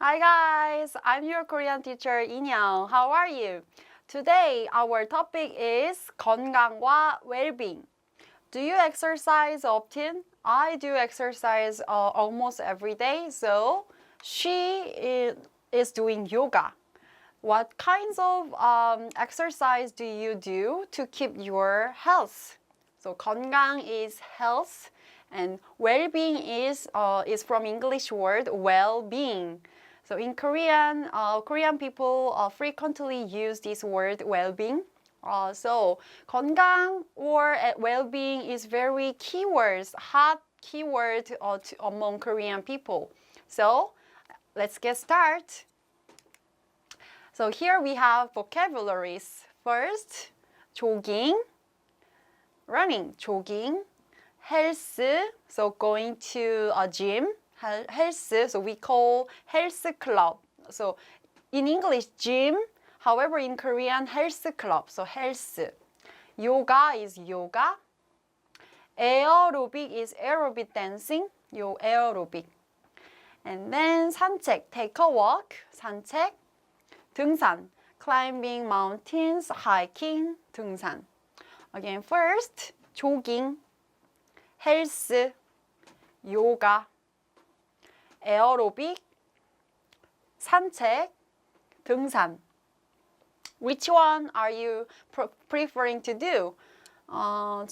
Hi guys, I'm your Korean teacher Inyoung. How are you? Today our topic is 건강과 well-being. Do you exercise often? I do exercise uh, almost every day. So she is, is doing yoga. What kinds of um, exercise do you do to keep your health? So 건강 is health, and well-being is uh, is from English word well-being. So in Korean, uh, Korean people uh, frequently use this word well-being. Uh, so 건강 or uh, well-being is very keywords, hot keyword uh, to, among Korean people. So let's get started. So here we have vocabularies. First, jogging, running, jogging, health, so going to a gym, health, so we call health club. So in English, gym, however, in Korean, health club, so health. Yoga is yoga. Aerobic is aerobic dancing, yo aerobic. And then 산책, take a walk, 산책. 등산, climbing mountains, hiking, 등산. Again, first, jogging, health, yoga, aerobic, 산책, 등산. Which one are you pre- preferring to do? 어,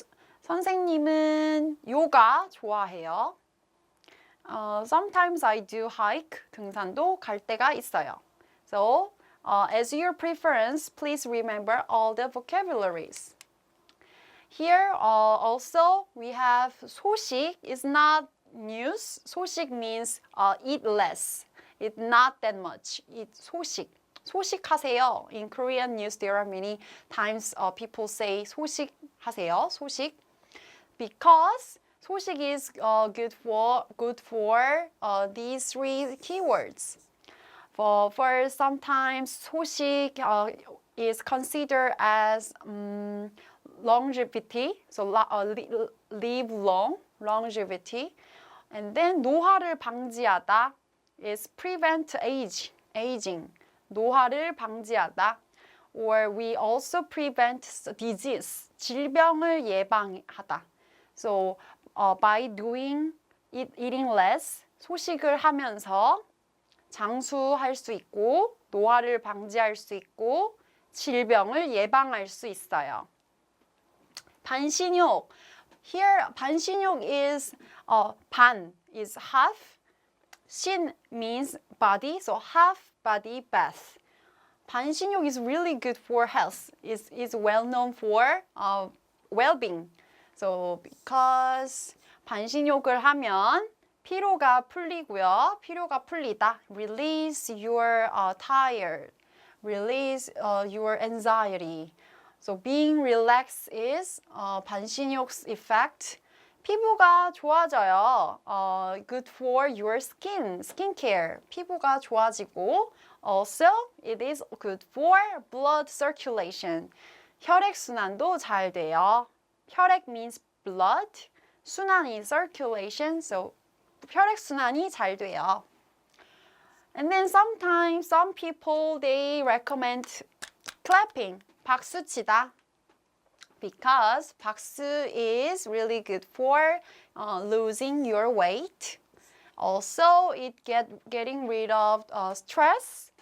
선생님은 요가 좋아해요. 어, sometimes I do hike, 등산도 갈 때가 있어요. So, uh, as your preference, please remember all the vocabularies. Here uh, also we have 소식 is not news. 소식 means uh, eat less. It's not that much. It's 소식. 소식하세요. In Korean news, there are many times uh, people say 소식하세요. 소식. Because 소식 is uh, good for good for uh, these three keywords. For, for sometimes 소식 uh, is considered as um, longevity, so la- uh, li- live long, longevity. And then 노화를 방지하다 is prevent age, aging. 노화를 방지하다. Or we also prevent disease, 질병을 예방하다. So uh, by doing eat, eating less, 소식을 하면서 장수할 수 있고 노화를 방지할 수 있고 질병을 예방할 수 있어요. 반신욕. Here 반신욕 is uh, 반 is half. 신 means body, so half body bath. 반신욕 is really good for health. is is well known for uh, well-being. So because 반신욕을 하면 피로가 풀리고요. 피로가 풀리다. Release your uh, tired. Release uh, your anxiety. So being relaxed is uh, 반신욕's effect. 피부가 좋아져요. Uh, good for your skin, skincare. 피부가 좋아지고 also it is good for blood circulation. 혈액 순환도 잘 돼요. 혈액 means blood. 순환이 circulation. So 혈액 순환이 잘 돼요. And then sometimes some people they recommend clapping. 박수 치다. Because 박수 is really good for uh, losing your weight. Also, it get getting rid of uh, stress.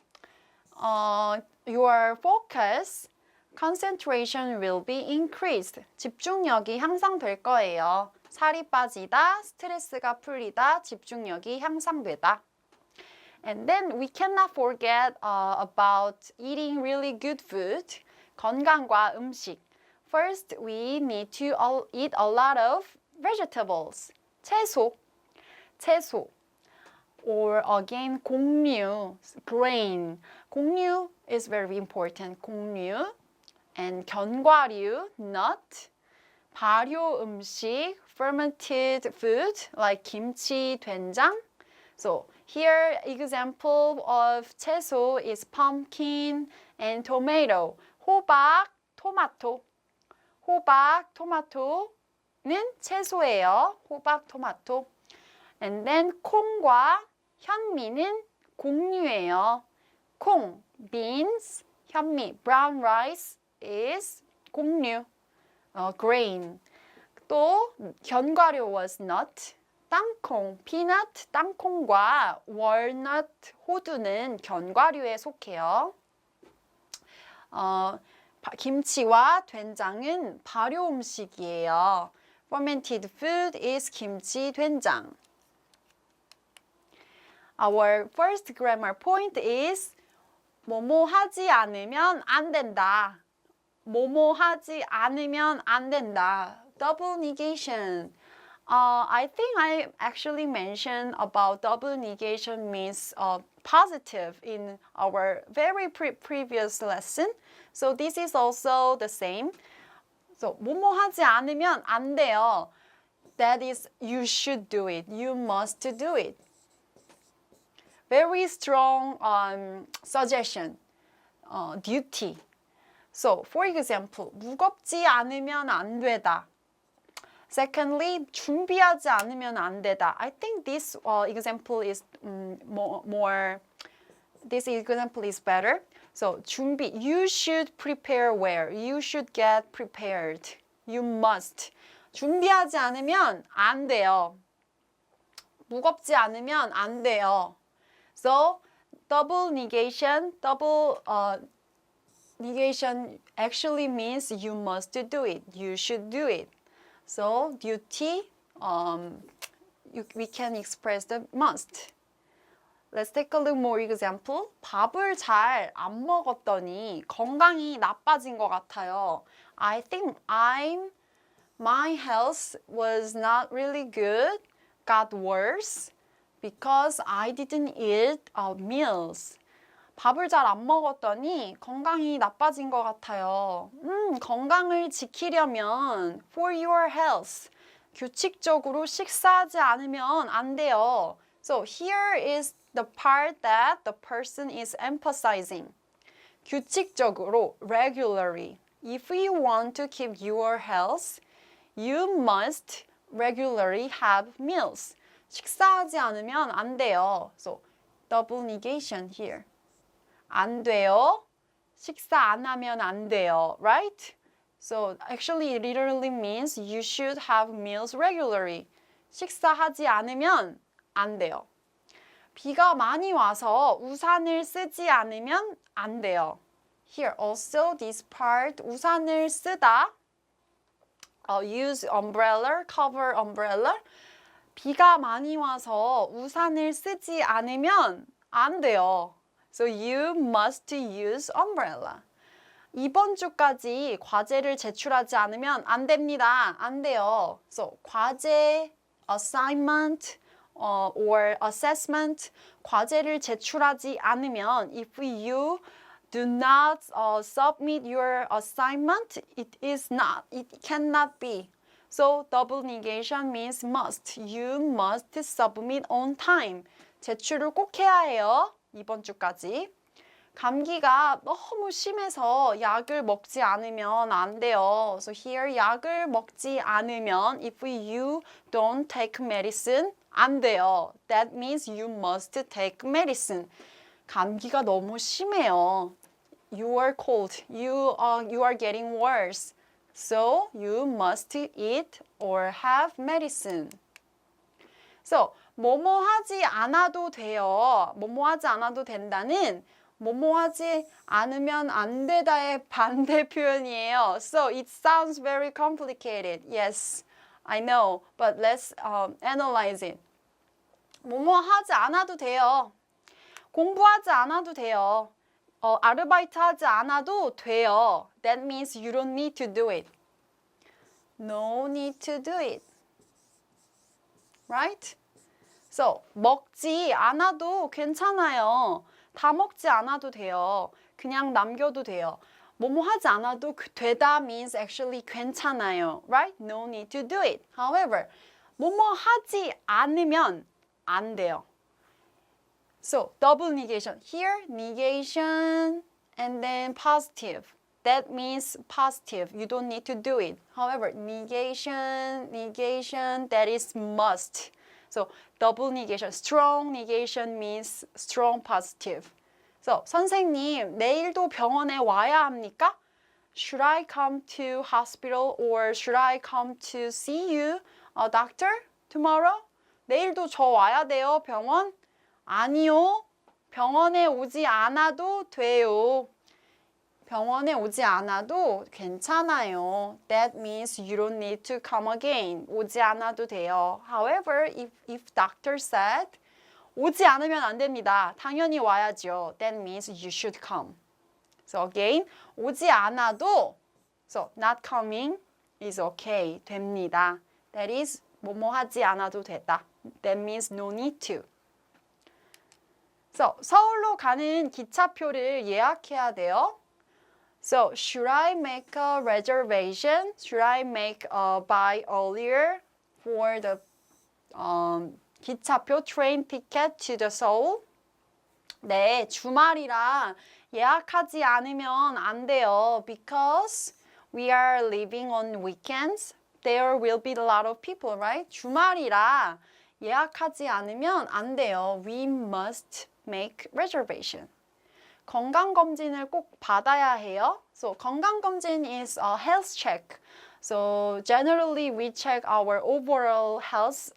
Uh, your focus, concentration will be increased. 집중력이 향상될 거예요. 살이 빠지다, 스트레스가 풀리다, 집중력이 향상되다. And then we cannot forget uh, about eating really good food. 건강과 음식. First, we need to all eat a lot of vegetables. 채소. 채소. Or again, 곡류, grain. 곡류 is very important. 곡류. And 견과류, nut. 발효 음식, fermented food like kimchi, 된장. So here example of 채소 is pumpkin and tomato. 호박, 토마토. 호박, 토마토는 채소예요. 호박, 토마토. And then 콩과 현미는 곡류예요. 콩, beans, 현미, brown rice is 곡류, 어, grain. 또 견과류 was nut, 땅콩, peanut, 땅콩과 walnut, 호두는 견과류에 속해요. 어, 바- 김치와 된장은 발효 음식이에요. Fermented food is 김치, 된장. Our first grammar point is 뭐뭐 하지 않으면 안 된다. 뭐뭐 하지 않으면 안 된다. Double negation. Uh, I think I actually mentioned about double negation means uh, positive in our very pre- previous lesson. So this is also the same. So 뭐뭐 하지 않으면 안 돼요. That is you should do it. You must do it. Very strong um, suggestion. Uh, duty. So, for example, 무겁지 않으면 안 되다. Secondly, 준비하지 않으면 안 되다. I think this uh, example is um, more, more, this example is better. So, 준비, you should prepare where? You should get prepared. You must. 준비하지 않으면 안 돼요. 무겁지 않으면 안 돼요. So, double negation, double uh, negation actually means you must do it. You should do it. So duty, um, you, we can express the must. Let's take a look more example. 밥을 잘 안 먹었더니 건강이 나빠진 것 같아요. I think I'm my health was not really good, got worse because I didn't eat uh, meals. 밥을 잘 안 먹었더니 건강이 나빠진 것 같아요. 음, 건강을 지키려면 for your health 규칙적으로 식사하지 않으면 안 돼요. So here is the part that the person is emphasizing. 규칙적으로 regularly. If you want to keep your health, you must regularly have meals. 식사하지 않으면 안 돼요. So double negation here. 안 돼요. 식사 안 하면 안 돼요. Right? So actually it literally means you should have meals regularly. 식사하지 않으면 안 돼요. 비가 많이 와서 우산을 쓰지 않으면 안 돼요. Here also this part 우산을 쓰다 uh, use umbrella, cover umbrella. 비가 많이 와서 우산을 쓰지 않으면 안 돼요. So you must use umbrella. 이번 주까지 과제를 제출하지 않으면 안 됩니다. 안 돼요. So 과제, assignment, uh, or assessment 과제를 제출하지 않으면 if you do not uh, submit your assignment, it is not, it cannot be. So double negation means must. You must submit on time. 제출을 꼭 해야 해요. 이번 주까지. 감기가 너무 심해서 약을 먹지 않으면 안 돼요. So here 약을 먹지 않으면 if you don't take medicine 안 돼요. That means you must take medicine. 감기가 너무 심해요. You are cold. You are you are getting worse. So you must eat or have medicine. So 뭐뭐 하지 않아도 돼요. 뭐뭐 하지 않아도 된다는 뭐뭐 하지 않으면 안 되다의 반대 표현이에요. So it sounds very complicated. Yes, I know. But let's um, analyze it. 뭐뭐 하지 않아도 돼요. 공부하지 않아도 돼요. 어, 아르바이트 하지 않아도 돼요. That means you don't need to do it. No need to do it. Right? So, 먹지 않아도 괜찮아요. 다 먹지 않아도 돼요. 그냥 남겨도 돼요. 뭐뭐 하지 않아도 그- 되다 means actually 괜찮아요. Right? No need to do it. However, 뭐뭐 하지 않으면 안 돼요. So, double negation. Here, negation and then positive. That means positive. You don't need to do it. However, negation, negation, that is must. So, double negation. Strong negation means strong positive. So, 선생님, 내일도 병원에 와야 합니까? Should I come to hospital or should I come to see you, a doctor, tomorrow? 내일도 저 와야 돼요, 병원? 아니요. 병원에 오지 않아도 돼요. 병원에 오지 않아도 괜찮아요. That means you don't need to come again. 오지 않아도 돼요. However, if, if doctor said 오지 않으면 안 됩니다. 당연히 와야죠. That means you should come. So again, 오지 않아도 so not coming is okay. 됩니다. That is 뭐뭐 하지 않아도 되다. That means no need to. So 서울로 가는 기차표를 예약해야 돼요. So should I make a reservation? Should I make a buy earlier for the um, 기차표 train ticket to the Seoul? 네, 주말이라 예약하지 않으면 안 돼요. Because we are living on weekends. There will be a lot of people, right? 주말이라 예약하지 않으면 안 돼요. We must make reservation. 건강 검진을 꼭 받아야 해요. So 건강 검진 is a health check. So generally we check our overall health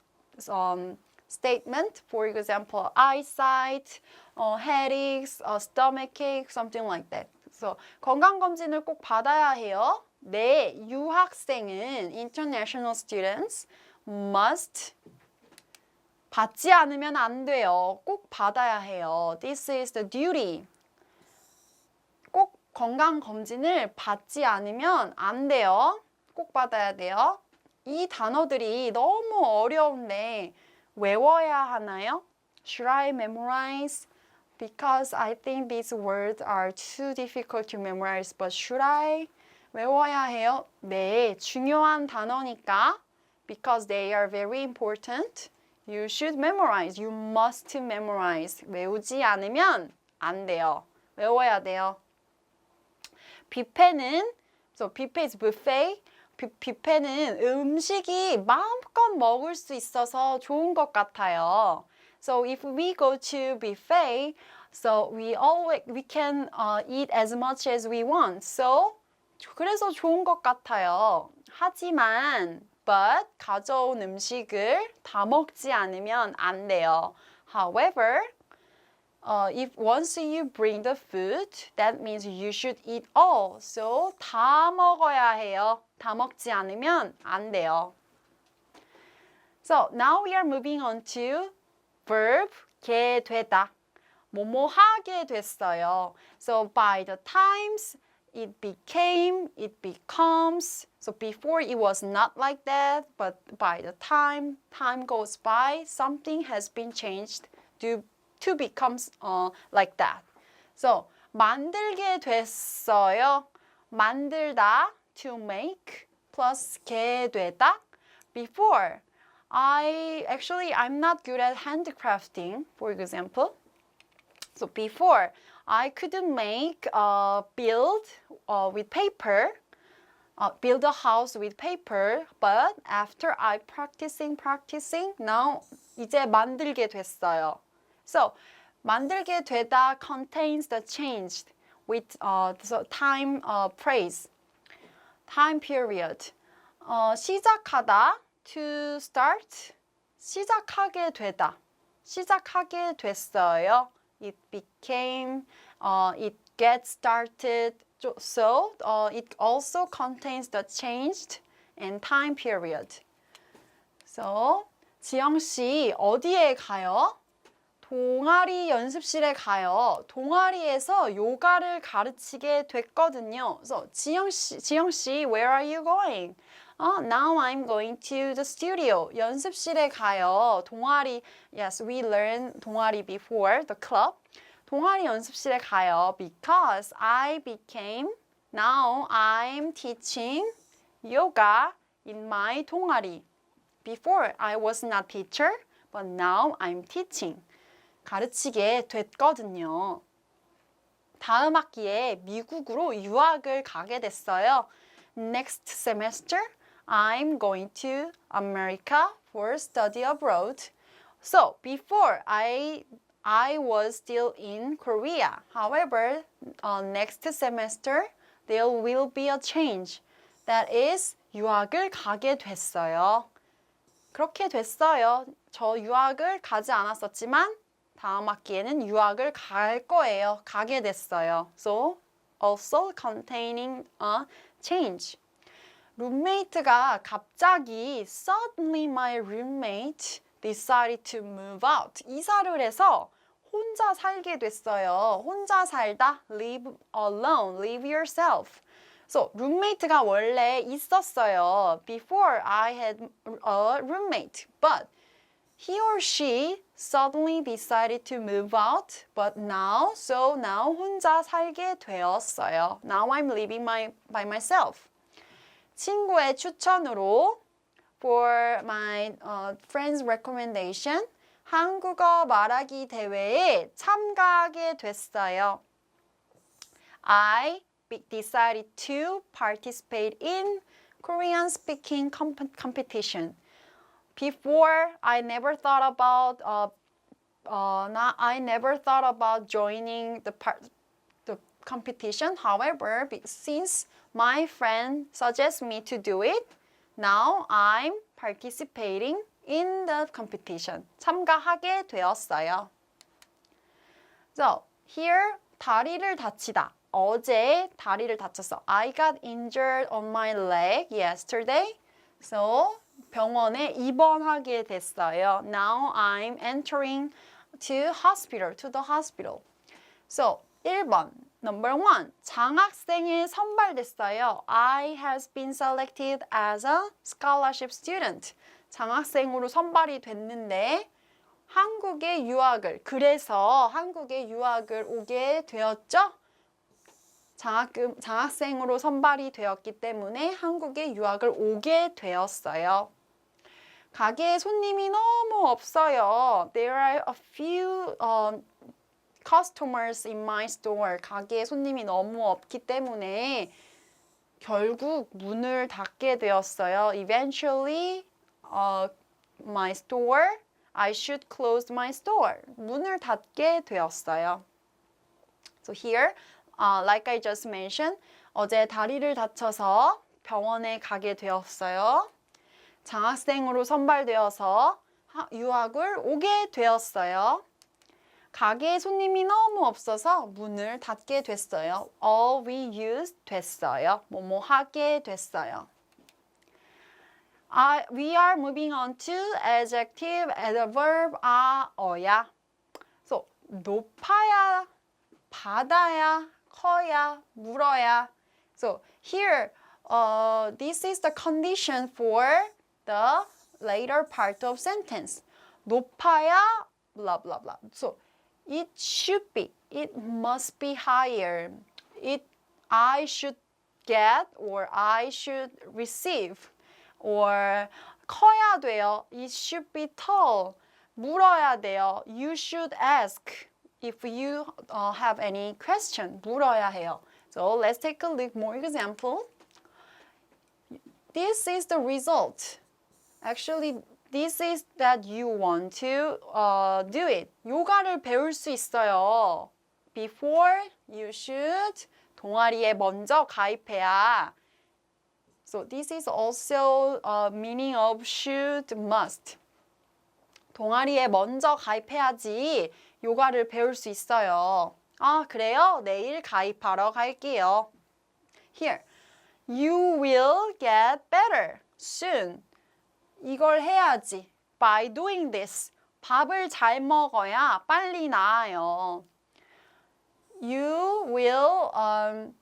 um, statement. For example, eyesight, uh, headaches, uh, stomach ache, something like that. So 건강 검진을 꼭 받아야 해요. 네, 유학생은 international students must 받지 않으면 안 돼요. 꼭 받아야 해요. This is the duty. 꼭 건강 검진을 받지 않으면 안 돼요. 꼭 받아야 돼요. 이 단어들이 너무 어려운데 외워야 하나요? Should I memorize? Because I think these words are too difficult to memorize. But should I? 외워야 해요? 네, 중요한 단어니까. Because they are very important. You should memorize. You must memorize. 외우지 않으면 안 돼요. 외워야 돼요. 뷔페는 so 뷔페 is buffet. 뷔, 뷔페는 음식이 마음껏 먹을 수 있어서 좋은 것 같아요. So if we go to buffet, so we always we can uh, eat as much as we want. So 그래서 좋은 것 같아요. 하지만 but 가져온 음식을 다 먹지 않으면 안 돼요. However, uh, if once you bring the food, that means you should eat all. So 다 먹어야 해요. 다 먹지 않으면 안 돼요. So now we are moving on to verb 게 되다. 뭐뭐 하게 됐어요. So by the times it became, it becomes. So before it was not like that, but by the time time goes by, something has been changed to to become uh, like that. So 만들게 됐어요. 만들다 to make plus 게 되다. Before I actually I'm not good at handcrafting, for example. So before I couldn't make uh, build uh, with paper, uh, build a house with paper. But after I practicing practicing, now 이제 만들게 됐어요. So 만들게 되다 contains the changed with uh, the time uh, phrase, time period. 어, 시작하다 to start 시작하게 되다 시작하게 됐어요. It became, uh, it gets started. So uh, it also contains the changed and time period. So 지영 씨 어디에 가요? 동아리 연습실에 가요. 동아리에서 요가를 가르치게 됐거든요. So 지영 씨, 지영 씨, where are you going? 어, now I'm going to the studio. 연습실에 가요. 동아리, yes, we learned 동아리 before the club. 동아리 연습실에 가요. Because I became, now I'm teaching yoga in my 동아리. Before I was not teacher, but now I'm teaching. 가르치게 됐거든요. 다음 학기에 미국으로 유학을 가게 됐어요. Next semester, I'm going to America for study abroad. So before I I was still in Korea. However, uh, next semester there will be a change. That is 유학을 가게 됐어요. 그렇게 됐어요. 저 유학을 가지 않았었지만 다음 학기에는 유학을 갈 거예요. 가게 됐어요. So also containing a change. 룸메이트가 갑자기 suddenly my roommate decided to move out. 이사를 해서 혼자 살게 됐어요. 혼자 살다 live alone, live yourself. So 룸메이트가 원래 있었어요. Before I had a roommate, but he or she suddenly decided to move out, but now, so now 혼자 살게 되었어요. Now I'm living my, by myself. 친구의 추천으로 for my uh, friend's recommendation 한국어 말하기 대회에 참가하게 됐어요. I be- decided to participate in Korean speaking comp- competition. Before, I never thought about uh, uh, not, I never thought about joining the part the competition. However, be- since my friend suggests me to do it, now I'm participating in the competition. 참가하게 되었어요. So here 다리를 다치다. 어제 다리를 다쳤어. I got injured on my leg yesterday. So 병원에 입원하게 됐어요. Now I'm entering to hospital, to the hospital. So 1번 Number one, 장학생에 선발됐어요. I has been selected as a scholarship student. 장학생으로 선발이 됐는데 한국에 유학을 그래서 한국에 유학을 오게 되었죠. 장학금 장학생으로 선발이 되었기 때문에 한국에 유학을 오게 되었어요. 가게에 손님이 너무 없어요. There are a few um, customers in my store. 가게에 손님이 너무 없기 때문에 결국 문을 닫게 되었어요. Eventually, uh, my store, I should close my store. 문을 닫게 되었어요. So here, uh, like I just mentioned, 어제 다리를 다쳐서 병원에 가게 되었어요. 장학생으로 선발되어서 하- 유학을 오게 되었어요. 가게에 손님이 너무 없어서 문을 닫게 됐어요. All we use 됐어요. 뭐뭐 하게 됐어요. I, we are moving on to adjective as a verb 아 어야. So 높아야, 받아야, 커야, 물어야. So here, uh, this is the condition for the later part of sentence. 높아야, blah blah blah. So it should be, it must be higher. It, I should get or I should receive. or 커야 돼요. It should be tall. 물어야 돼요. You should ask if you uh, have any question. 물어야 해요. So let's take a look more example. This is the result. Actually, this is that you want to uh, do it. 요가를 배울 수 있어요. Before you should 동아리에 먼저 가입해야 So this is also a meaning of should, must. 동아리에 먼저 가입해야지 요가를 배울 수 있어요. 아, 그래요? 내일 가입하러 갈게요. Here. You will get better soon. 이걸 해야지. By doing this. 밥을 잘 먹어야 빨리 나아요. You will um,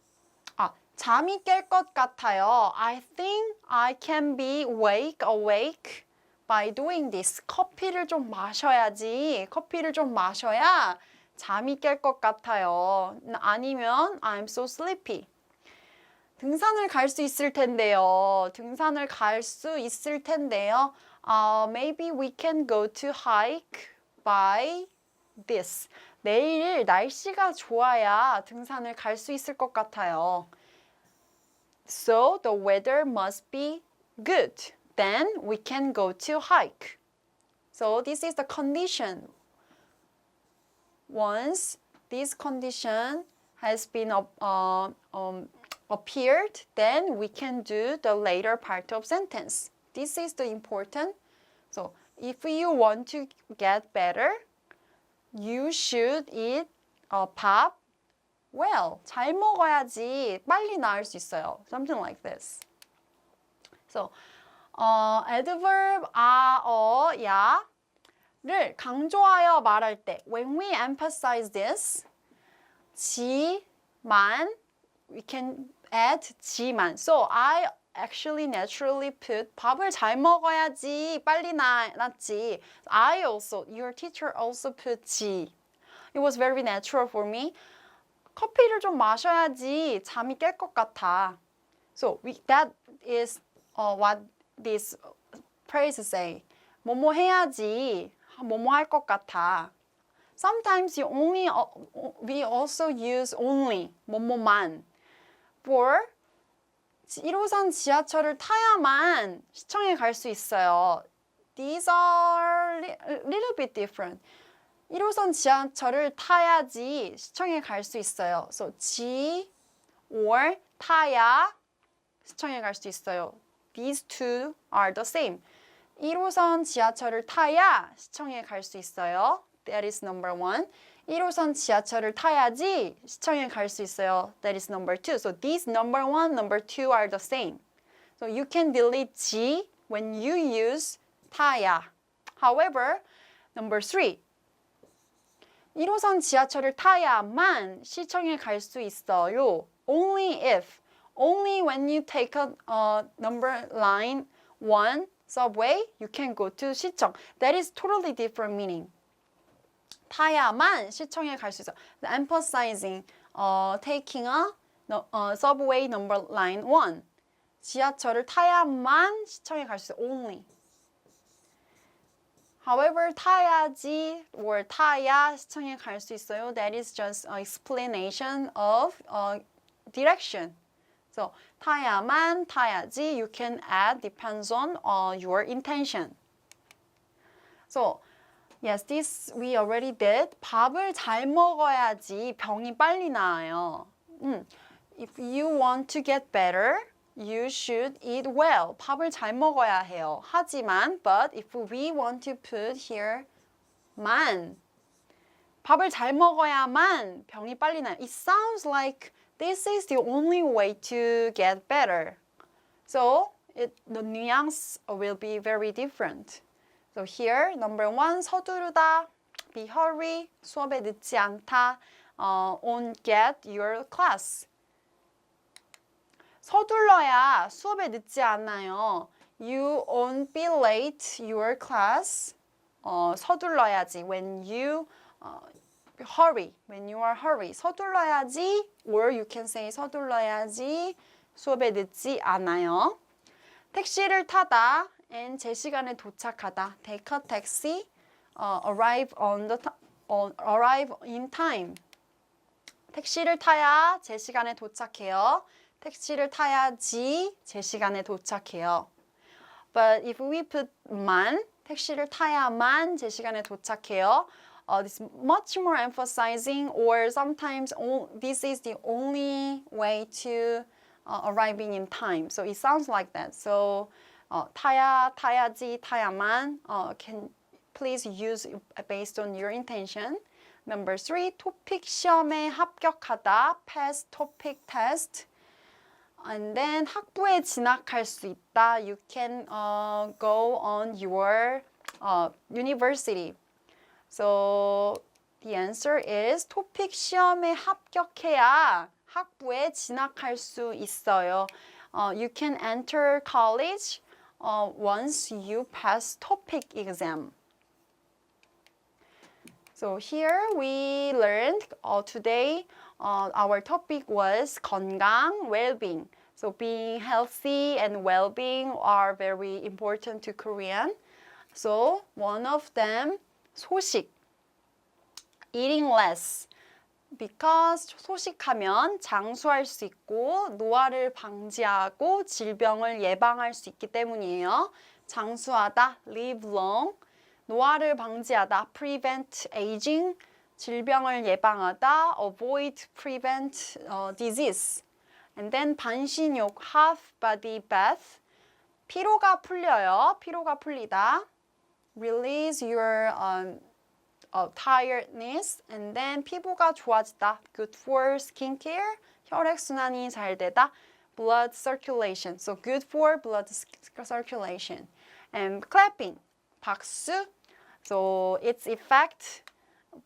아, 잠이 깰 것 같아요. I think I can be wake awake by doing this. 커피를 좀 마셔야지. 커피를 좀 마셔야 잠이 깰 것 같아요. 아니면 I'm so sleepy. 등산을 갈 수 있을 텐데요. 등산을 갈 수 있을 텐데요. Uh, maybe we can go to hike by this. 내일 날씨가 좋아야 등산을 갈 수 있을 것 같아요. So the weather must be good. Then we can go to hike. So this is the condition. Once this condition has been uh, uh, um, appeared, then we can do the later part of sentence. This is the important. So if you want to get better, you should eat uh, 밥 well. 잘 먹어야지 빨리 나을 수 있어요. Something like this. So 어, adverb 아, 어, 야 를 강조하여 말할 때 when we emphasize this 지만 we can add 지만. So I actually naturally put 밥을 잘 먹어야지 빨리 나, 낫지. I also your teacher also put 지. It was very natural for me. 커피를 좀 마셔야지 잠이 깰 것 같아. So we, that is uh, what this phrase say. 뭐뭐 해야지. 뭐뭐 할 것 같아. Sometimes you only uh, we also use only 뭐뭐만 for 1호선 지하철을 타야만 시청에 갈 수 있어요. These are little bit different. 1호선 지하철을 타야지 시청에 갈 수 있어요. So 지 or 타야 시청에 갈 수 있어요. These two are the same. 1호선 지하철을 타야 시청에 갈 수 있어요. That is number one. 1호선 지하철을 타야지 시청에 갈 수 있어요. That is number two. So these number one, number two are the same. So you can delete 지 when you use 타야. However, number three. 1호선 지하철을 타야만 시청에 갈 수 있어요. Only if, only when you take a uh, number line one subway, you can go to 시청. That is totally different meaning. 타야만 시청에 갈 수 있어. The emphasizing, uh, taking a no, uh, subway number line one. 지하철을 타야만 시청에 갈 수 있어. Only. However, 타야지 or 타야 시청에 갈 수 있어요. That is just an explanation of uh, direction. So 타야만 타야지 you can add depends on uh, your intention. So yes, this we already did. 밥을 잘 먹어야지 병이 빨리 나아요. 음, if you want to get better, you should eat well. 밥을 잘 먹어야 해요. 하지만, but if we want to put here 만 밥을 잘 먹어야만 병이 빨리 나요. It sounds like this is the only way to get better. So it, the nuance will be very different. So here, number one, 서두르다, be hurry, 수업에 늦지 않다, uh, on get your class. 서둘러야 수업에 늦지 않아요. You won't be late your class. 어, 서둘러야지. When you 어, hurry, when you are hurry, 서둘러야지. Or you can say 서둘러야지. 수업에 늦지 않아요. 택시를 타다 and 제 시간에 도착하다. Take a taxi. 어, arrive on the on, arrive in time. 택시를 타야 제 시간에 도착해요. 택시를 타야지 제 시간에 도착해요. But if we put 만, 택시를 타야만 제 시간에 도착해요. Uh, this is much more emphasizing or sometimes o- this is the only way to uh, arriving in time. So it sounds like that. So uh, 타야, 타야지, 타야만 uh, can please use it based on your intention. Number three, 토픽 시험에 합격하다, pass topic test. And then 학부에 진학할 수 있다. You can uh, go on your uh, university. So the answer is 토픽 시험에 합격해야 학부에 진학할 수 있어요. Uh, you can enter college uh, once you pass topic exam. So here we learned uh, today uh, our topic was 건강, well-being. So being healthy and well-being are very important to Korean. So one of them 소식, eating less. Because 소식하면 장수할 수 있고 노화를 방지하고 질병을 예방할 수 있기 때문이에요. 장수하다, live long. 노화를 방지하다. prevent aging. 질병을 예방하다. avoid, prevent 어, disease. And then 반신욕, half body bath. 피로가 풀려요. 피로가 풀리다. Release your um, uh, tiredness. And then 피부가 좋아지다. Good for skincare. 혈액 순환이 잘 되다. Blood circulation. So good for blood circulation. And clapping. 박수. So its effect.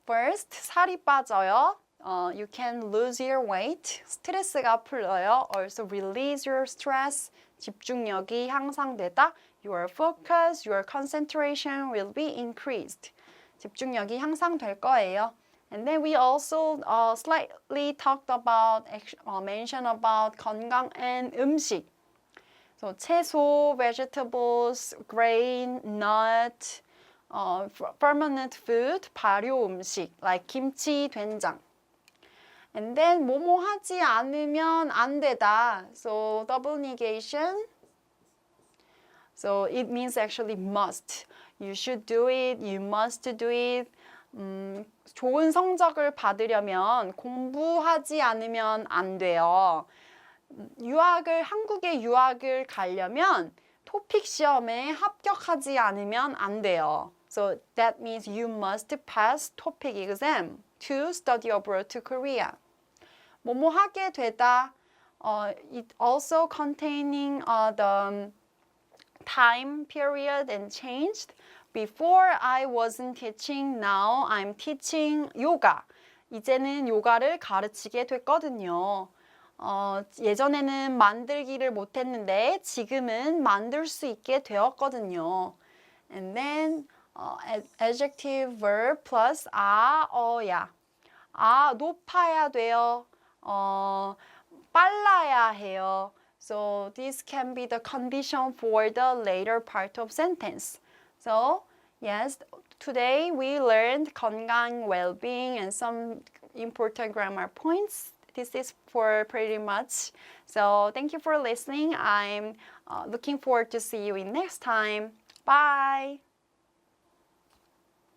First, 살이 빠져요. Uh, you can lose your weight. 스트레스가 풀려요. Also release your stress. 집중력이 향상되다. Your focus, your concentration will be increased. 집중력이 향상될 거예요. And then we also uh, slightly talked about, uh, mention about 건강 and 음식. So 채소, vegetables, grain, nut, uh, fermented food, 발효 음식, like 김치, 된장. And then 뭐뭐 하지 않으면 안 되다. So double negation. So it means actually must. You should do it. You must do it. 음, 좋은 성적을 받으려면 공부하지 않으면 안 돼요. 유학을 한국에 유학을 가려면 토픽 시험에 합격하지 않으면 안 돼요. So that means you must pass TOPIK exam to study abroad to Korea. 뭐뭐 하게 되다. Uh, it also containing uh, the time period and changed. Before I wasn't teaching, now I'm teaching yoga. 이제는 요가를 가르치게 됐거든요. 어, 예전에는 만들기를 못했는데 지금은 만들 수 있게 되었거든요. And then 어, adjective verb plus 아, 어야. 아, 높아야 돼요. 어, 빨라야 해요. So this can be the condition for the later part of sentence. So yes, today we learned 건강, well-being, and some important grammar points. This is for pretty much. So thank you for listening. I'm uh, looking forward to see you in next time. Bye.